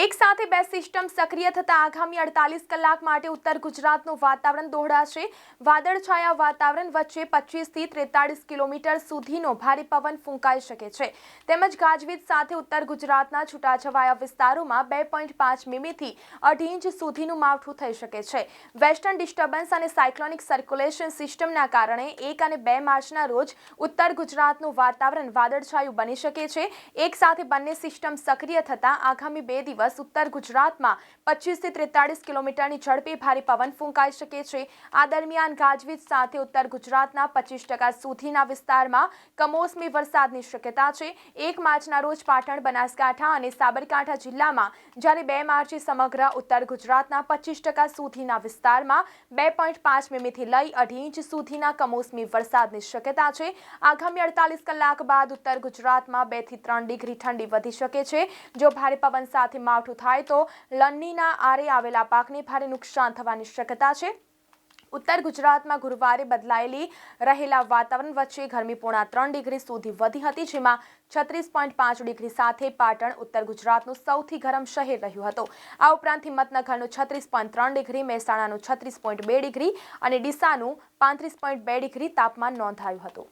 એક સાથે બે સિસ્ટમ સક્રિય થતા આગામી અડતાલીસ કલાક માટે ઉત્તર ગુજરાતનું વાતાવરણ દોહડાશે વાદળછાયા વાતાવરણ વચ્ચે પચીસથી ત્રેતાળીસ કિલોમીટર સુધીનો ભારે પવન ફૂંકાઈ શકે છે. તેમજ ગાજવીજ સાથે ઉત્તર ગુજરાતના છૂટાછવાયા વિસ્તારોમાં બે પોઈન્ટ પાંચ મીમીથી અઢી ઇંચ સુધીનું માવઠું થઈ શકે છે. વેસ્ટર્ન ડિસ્ટર્બન્સ અને સાયક્લોનિક સર્ક્યુલેશન સિસ્ટમના કારણે એક અને બે માર્ચના રોજ ઉત્તર ગુજરાતનું વાતાવરણ વાદળછાયું બની શકે છે. એક સાથે બંને સિસ્ટમ સક્રિય થતાં આગામી બે દિવસ ઉત્તર ગુજરાતમાં પચીસથી ત્રેતાળીસ કિલોમીટરની ઝડપે ભારે પવન ફૂંકાઈ શકે છે. આ દરમિયાન ગાજવીજ સાથે ઉત્તર ગુજરાતના પચીસ ટકા સુધીના વિસ્તારમાં કમોસમી વરસાદની શક્યતા છે. એક માર્ચના રોજ પાટણ, બનાસકાંઠા અને સાબરકાંઠા જિલ્લામાં જ્યારે બે માર્ચે સમગ્ર ઉત્તર ગુજરાતના પચીસ ટકા સુધીના વિસ્તારમાં બે પોઈન્ટ પાંચ મીમીથી લઈ અઢી ઇંચ સુધીના કમોસમી વરસાદની શક્યતા છે. આગામી અડતાલીસ કલાક બાદ ઉત્તર ગુજરાતમાં બેથી ત્રણ ડિગ્રી ઠંડી વધી શકે છે. જો ભારે પવન સાથે માવઠું થાય તો લણણીના આરે આવેલા પાકને ભારે નુકસાન થવાની શક્યતા છે. ઉત્તર ગુજરાતમાં ગુરુવારે બદલાયેલી રહેલા વાતાવરણ વચ્ચે ગરમી પોણા ત્રણ ડિગ્રી સુધી વધી હતી, જેમાં છત્રીસ પોઈન્ટ પાંચ ડિગ્રી સાથે પાટણ, ઉત્તર ગુજરાતનું સૌથી ગરમ શહેર રહ્યું હતું. આ ઉપરાંત હિંમતનગરનું છત્રીસ પોઈન્ટ ત્રણ ડિગ્રી, મહેસાણાનું છત્રીસ પોઈન્ટ બે ડિગ્રી અને ડીસાનું પાંત્રીસ પોઈન્ટ બે ડિગ્રી તાપમાન નોંધાયું હતું.